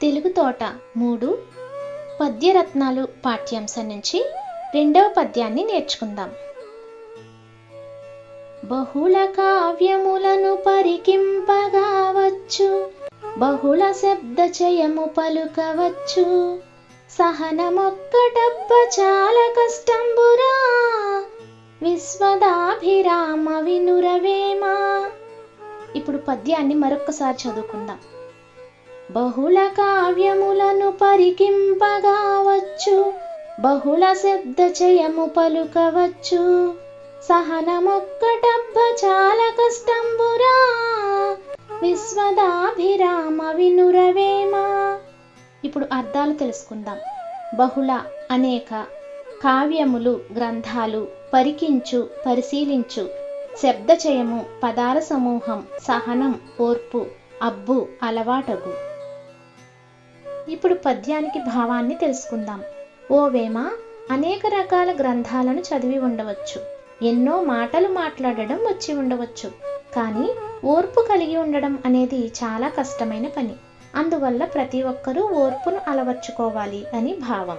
తెలుగు తోట మూడు పద్యరత్నాలు పాఠ్యాంశం నుంచి రెండవ పద్యాన్ని నేర్చుకుందాం. బహుళ కావ్యములను పరికింపగావచ్చు బహుళ శబ్ద చయము పలుకవచ్చు. సహనమొక్కటబ్బ చాలా కష్టంబురా విశ్వదాభిరామ వినురవేమా? ఇప్పుడు పద్యాన్ని మరొక్కసారి చదువుకుందాం. బహుళ కావ్యములను పరికింపగావచ్చు. బహుళ శబ్ద చయము పలుకవచ్చు. సహనమొక్కటబ్బ చాలా కష్టంబురా విశ్వదాభిరామ వినురవేమా. ఇప్పుడు అర్థాలు తెలుసుకుందాం. బహుళ అనేక కావ్యములు గ్రంథాలు పరికించు పరిశీలించు. శబ్దచయము పదాల సమూహం సహనం ఓర్పు అబ్బు అలవాటగు. ఇప్పుడు పద్యానికి భావాన్ని తెలుసుకుందాం. ఓ వేమ అనేక రకాల గ్రంథాలను చదివి ఉండవచ్చు. ఎన్నో మాటలు మాట్లాడడం వచ్చి ఉండవచ్చు. కానీ ఓర్పు కలిగి ఉండడం అనేది చాలా కష్టమైన పని. అందువల్ల ప్రతి ఒక్కరూ ఓర్పును అలవర్చుకోవాలి అని భావం.